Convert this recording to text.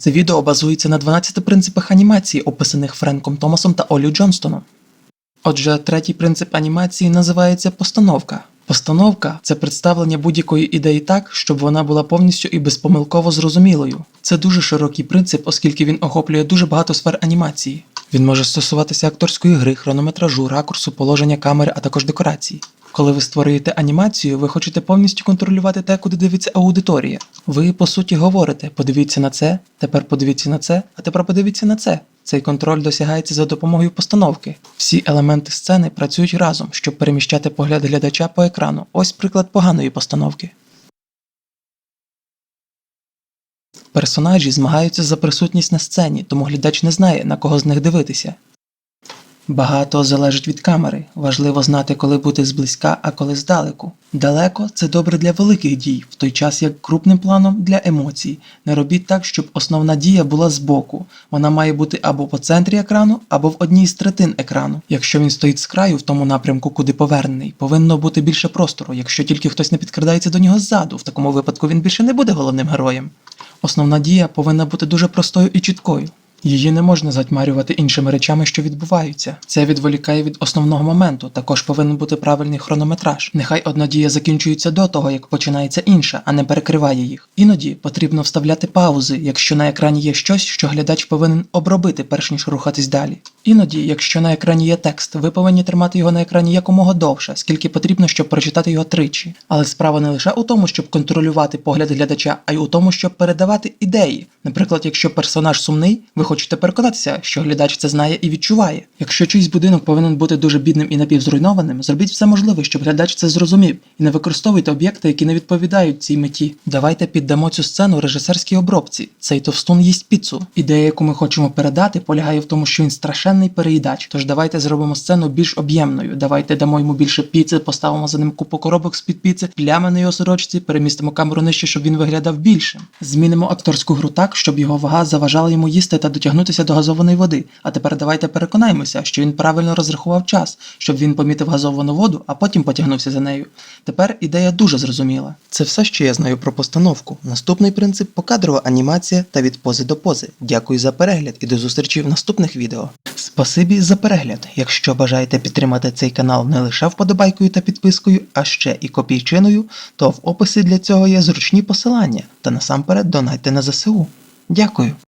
Це відео базується на 12 принципах анімації, описаних Френком Томасом та Олю Джонстоном. Отже, третій принцип анімації називається постановка. Постановка це представлення будь-якої ідеї так, щоб вона була повністю і безпомилково зрозумілою. Це дуже широкий принцип, оскільки він охоплює дуже багато сфер анімації. Він може стосуватися акторської гри, хронометражу, ракурсу, положення камери, а також декорацій. Коли ви створюєте анімацію, ви хочете повністю контролювати те, куди дивиться аудиторія. Ви по суті говорите: подивіться на це, тепер подивіться на це, а тепер подивіться на це. Цей контроль досягається за допомогою постановки. Всі елементи сцени працюють разом, щоб переміщати погляд глядача по екрану. Ось приклад поганої постановки. Персонажі змагаються за присутність на сцені, тому глядач не знає, на кого з них дивитися. Багато залежить від камери. Важливо знати, коли бути зблизька, а коли здалеку. Далеко це добре для великих дій, в той час як крупним планом для емоцій. Не робіть так, щоб основна дія була збоку. Вона має бути або по центрі екрану, або в одній з третин екрану. Якщо він стоїть з краю в тому напрямку, куди повернений, повинно бути більше простору, якщо тільки хтось не підкрадається до нього ззаду. В такому випадку він більше не буде головним героєм. Основна дія повинна бути дуже простою і чіткою. Її не можна затьмарювати іншими речами, що відбуваються. Це відволікає від основного моменту. Також повинен бути правильний хронометраж. Нехай одна дія закінчується до того, як починається інша, а не перекриває їх. Іноді потрібно вставляти паузи, якщо на екрані є щось, що глядач повинен обробити, перш ніж рухатись далі. Іноді, якщо на екрані є текст, ви повинні тримати його на екрані якомога довше, скільки потрібно, щоб прочитати його тричі. Але справа не лише у тому, щоб контролювати погляд глядача, а й у тому, щоб передавати ідеї. Наприклад, якщо персонаж сумний, ви хочете переконатися, що глядач це знає і відчуває. Якщо чийсь будинок повинен бути дуже бідним і напівзруйнованим, зробіть все можливе, щоб глядач це зрозумів, і не використовуйте об'єкти, які не відповідають цій меті. Давайте піддамо цю сцену режисерській обробці. Цей товстун їсть піцу. Ідея, яку ми хочемо передати, полягає в тому, що він страшенний переїдач. Тож давайте зробимо сцену більш об'ємною. Давайте дамо йому більше піци, поставимо за ним купу коробок з під піци, плями на його сорочці, перемістимо камеру нижче, щоб він виглядав більшим. Змінимо акторську гру так, щоб його вага заважала йому їсти та дотягнутися до газованої води. А тепер давайте переконаємося, що він правильно розрахував час, щоб він помітив газовану воду, а потім потягнувся за нею. Тепер ідея дуже зрозуміла. Це все, що я знаю про постановку. Наступний принцип покадрова анімація та від пози до пози. Дякую за перегляд і до зустрічі в наступних відео. Спасибі за перегляд. Якщо бажаєте підтримати цей канал не лише вподобайкою та підпискою, а ще і копійчиною, то в описі для цього є зручні посилання та насамперед донайте на ЗСУ. Дякую.